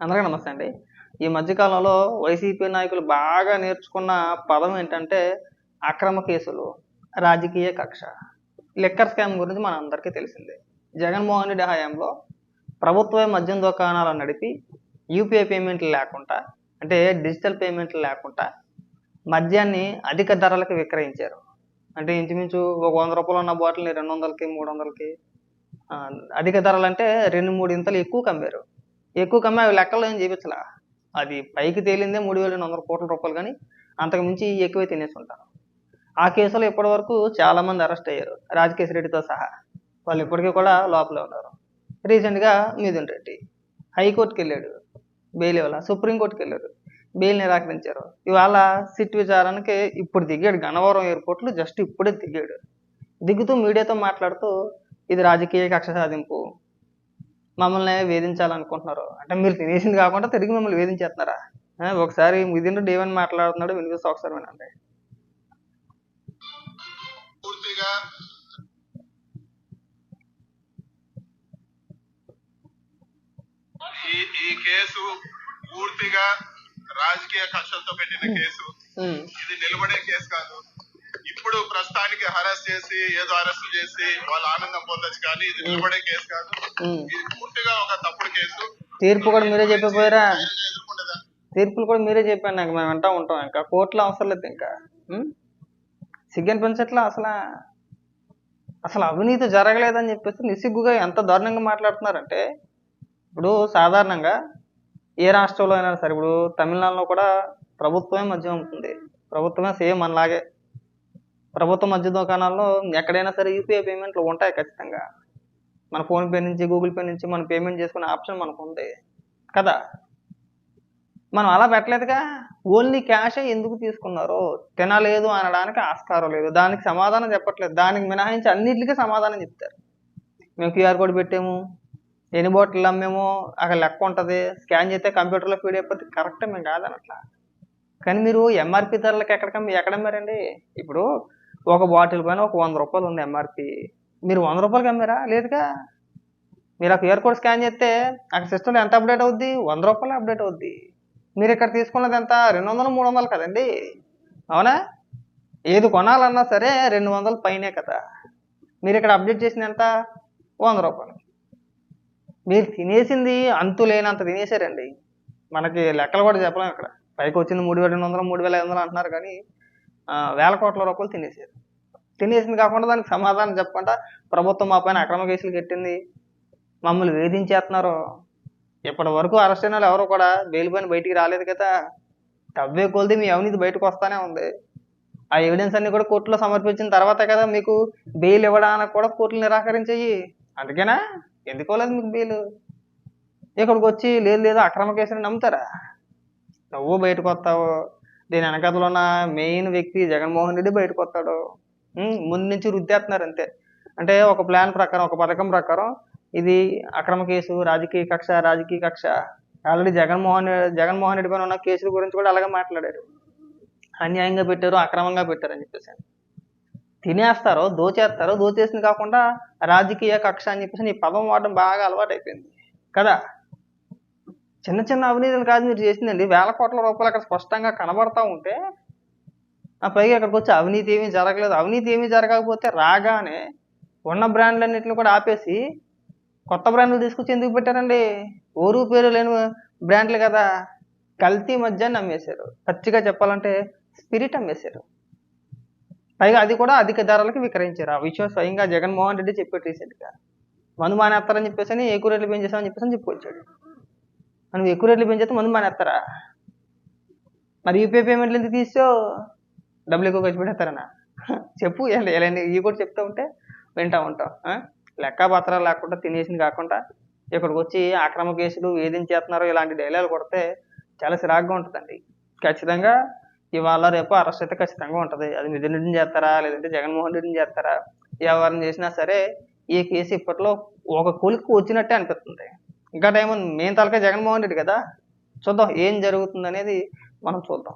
అందరికీ నమస్తే అండి. ఈ మధ్యకాలంలో వైసీపీ నాయకులు బాగా నేర్చుకున్న పదం ఏంటంటే అక్రమ కేసులు రాజకీయ కక్ష. లిక్కర్ స్కామ్ గురించి మన అందరికీ తెలిసిందే. జగన్మోహన్ రెడ్డి హయాంలో ప్రభుత్వ మద్యం దుకాణాలు నడిపి యూపీఐ పేమెంట్లు లేకుండా అంటే డిజిటల్ పేమెంట్లు లేకుండా మద్యాన్ని అధిక ధరలకు విక్రయించారు. అంటే ఇంచుమించు ఒక వంద రూపాయలు ఉన్న బాటిల్ని రెండు వందలకి మూడు వందలకి అధిక ధరలు అంటే రెండు మూడు ఇంతలు ఎక్కువ కమ్మారు. ఎక్కువ కమ్మి అవి లెక్కలు ఏం చూపించలా అది పైకి తేలిందే మూడు వేల రెండు వందల కోట్ల రూపాయలు కానీ అంతకు మించి ఎక్కువే తినేసి ఉంటారు. ఆ కేసులో ఇప్పటి వరకు అరెస్ట్ అయ్యారు. రాజకేశ్ రెడ్డితో సహా. వాళ్ళు ఇప్పటికీ కూడా లోపలే ఉన్నారు. రీసెంట్గా మిథున్ రెడ్డి హైకోర్టుకి వెళ్ళాడు. బెయిల్ ఇవ్వాల? సుప్రీంకోర్టుకి వెళ్ళారు బెయిల్ నిరాకరించారు. ఇవాళ సిట్ విచారణకి ఇప్పుడు దిగాడు. గన్నవరం ఎయిర్పోర్ట్లో జస్ట్ ఇప్పుడే దిగాడు. దిగుతూ మీడియాతో మాట్లాడుతూ ఇది రాజకీయ కక్ష సాధింపు. మమ్మల్ని వేధించాలనుకుంటున్నారు. అంటే మీరు తినేసింది కాకుండా తిరిగి మమ్మల్ని వేధించేస్తున్నారా? ఒకసారి రెడ్డి ఏమని మాట్లాడుతున్నాడో వినిపిస్తే ఒకసారి వినండి. పూర్తిగా ఈ ఈ కేసు పూర్తిగా రాజకీయ కక్షలతో పెట్టిన కేసు. ఇది నిలబడే కేసు కాదు. ఇప్పుడు ప్రస్తుతానికి హరాస్ చేసి ఏదో అరెస్ట్ చేసి వాళ్ళు ఆనందం పొందొచ్చు కానీ ఇది నిలబడే కేసు కాదు. ఇది పూర్తిగా ఒక తప్పుడు కేసు. తీర్పు కూడా మీరే చెప్పిపోయారా. తీర్పులు కూడా మీరే చెప్పాను నాకు మేము వింటా ఉంటాం ఇంకా. కోర్టులో అవసరం లేదు ఇంకా? సిగ్గని పెంచట్లా అసలు? అసలు అవినీతి జరగలేదని చెప్పేసి నిసిగ్గుగా ఎంత దారుణంగా మాట్లాడుతున్నారంటే ఇప్పుడు సాధారణంగా ఏ రాష్ట్రంలో అయినా సరే ఇప్పుడు తమిళనాడులో కూడా ప్రభుత్వమే మద్యం అమ్ముతుంది ప్రభుత్వమే సేమ్ మనలాగే. ప్రభుత్వ మద్య దుకాణాల్లో ఎక్కడైనా సరే యూపీఐ పేమెంట్లు ఉంటాయి ఖచ్చితంగా. మన ఫోన్పే నుంచి గూగుల్ పే నుంచి మనం పేమెంట్ చేసుకునే ఆప్షన్ మనకు ఉంది కదా? మనం అలా పెట్టలేదుగా? ఓన్లీ క్యాషే ఎందుకు తీసుకున్నారు? తినలేదు అనడానికి ఆస్కారం లేదు. దానికి సమాధానం చెప్పట్లేదు. దానికి మినహాయించి అన్నిటికీ సమాధానం చెప్తారు. మేము క్యూఆర్ కోడ్ పెట్టాము. ఎన్ని బాటిల్ అమ్మేమో అక్కడ లెక్క ఉంటుంది. స్కాన్ చేస్తే కంప్యూటర్లో ఫీడ్ అయిపోతే కరెక్ట్ మేము కాదనట్లా కానీ మీరు ఎంఆర్పి ధరలకు ఎక్కడ ఎక్కడ అమ్మారండి? ఇప్పుడు ఒక బాటిల్ పైన ఒక వంద రూపాయలు ఉంది ఎంఆర్పి మీరు వంద రూపాయలకి అమ్మారా లేదుగా. మీరు ఆ క్యూఆర్ కోడ్ స్కాన్ చేస్తే అక్కడ సిస్టంలో ఎంత అప్డేట్ అవుద్ది? వంద రూపాయలు అప్డేట్ అవుద్ది. మీరు ఇక్కడ తీసుకున్నది ఎంత? రెండు వందలు మూడు వందలు కదండి. అవునా? ఏది కొనాలన్నా సరే రెండు వందల పైనే కదా. మీరు ఇక్కడ అప్డేట్ చేసింది ఎంత? వంద రూపాయలు. మీరు తినేసింది అంతు లేనంత తినేసారండి మనకి లెక్కలు కూడా చెప్పలేము ఇక్కడ. పైకి వచ్చింది మూడు వేల రెండు వందలు మూడు వేల ఐదు వందలు అంటున్నారు కానీ వేల కోట్ల రూపాయలు తినేసారు తినేసింది కాకుండా దానికి సమాధానం చెప్పకుండా ప్రభుత్వం మా పైన అక్రమ కేసులు కట్టింది. మమ్మల్ని వేధించేస్తున్నారు. ఇప్పటి వరకు అరెస్ట్ అయిన వాళ్ళు ఎవరు కూడా బెయిల్ పైన బయటికి రాలేదు కదా. తవ్వే కొలిది మీ అవినీతి బయటకు వస్తానే ఉంది. ఆ ఎవిడెన్స్ అన్ని కూడా కోర్టులో సమర్పించిన తర్వాత కదా మీకు బెయిల్ ఇవ్వడానికి కూడా కోర్టులు నిరాకరించాయి. అందుకేనా? ఎందుకోలేదు మీకు బెయిల్? ఇక్కడికి వచ్చి లేదు లేదు అక్రమ కేసుని నమ్ముతారా? నువ్వు బయటకు వస్తావు. దీని వెనకతలో ఉన్న మెయిన్ వ్యక్తి జగన్మోహన్ రెడ్డి బయటకు వస్తాడు. ముందు నుంచి రుద్దేస్తున్నారు అంతే. అంటే ఒక ప్లాన్ ప్రకారం ఒక పథకం ప్రకారం ఇది అక్రమ కేసు రాజకీయ కక్ష రాజకీయ కక్ష. ఆల్రెడీ జగన్మోహన్ జగన్మోహన్ రెడ్డి పైన ఉన్న కేసుల గురించి కూడా అలాగే మాట్లాడారు. అన్యాయంగా పెట్టారు అక్రమంగా పెట్టారు అని చెప్పేసి. తినేస్తారు దోచేస్తారు. దోచేసింది కాకుండా రాజకీయ కక్ష అని చెప్పేసి ఈ పదం వాడడం బాగా అలవాటు అయిపోయింది కదా? చిన్న చిన్న అవినీతిని కాదు మీరు చేసిందండి. వేల కోట్ల రూపాయలు అక్కడ స్పష్టంగా కనబడతా ఉంటే పైగా అక్కడికి వచ్చి అవినీతి ఏమీ జరగలేదు. అవినీతి ఏమీ జరగకపోతే రాగానే ఉన్న బ్రాండ్లన్నింటిని కూడా ఆపేసి కొత్త బ్రాండ్లు తీసుకొచ్చి ఎందుకు పెట్టారండి? ఊరు పేరు లేని బ్రాండ్లు కదా. కల్తీ మద్యాన్ని అమ్మేశారు. పచ్చిగా చెప్పాలంటే స్పిరిట్ అమ్మేశారు. పైగా అది కూడా అధిక ధరలకు విక్రయించారు. ఆ విషయం స్వయంగా జగన్మోహన్ రెడ్డి చెప్పాడు రీసెంట్గా. మందు మానేస్తారని చెప్పేసి అని ఎక్కువ రేట్లు పెంచేస్తామని చెప్పేసి అని చెప్పుకొచ్చాడు. మనం ఎక్కువ రేట్లు పెంచేస్తే మందు మానేస్తారా? మరి యూపీఐ పేమెంట్లు ఎందుకు తీసావు? డబ్బులు ఎక్కువ ఖర్చు పెట్టేస్తారనా చెప్పు ఎలాంటి ఇవి కూడా చెప్తూ ఉంటే వింటా ఉంటాం. లెక్క పత్రాలు లేకుండా తినేసింది కాకుండా ఇక్కడికి వచ్చి అక్రమ కేసులు వేధించేస్తున్నారు ఇలాంటి డైలాగులు కొడితే చాలా సిరాగ్గా ఉంటుందండి. ఖచ్చితంగా ఇవాళ రేపు అరెస్ట్ అయితే ఖచ్చితంగా ఉంటుంది. అది మిథున్ రెడ్డిని చేస్తారా లేదంటే జగన్మోహన్ రెడ్డిని చేస్తారా ఎవరిని చేసినా సరే ఈ కేసు ఇప్పట్లో ఒక కూలికి వచ్చినట్టే అనిపిస్తుంది. ఇంకా టైం మేము మెయిన్ తలకే జగన్మోహన్ రెడ్డి కదా. చూద్దాం ఏం జరుగుతుంది అనేది మనం చూద్దాం.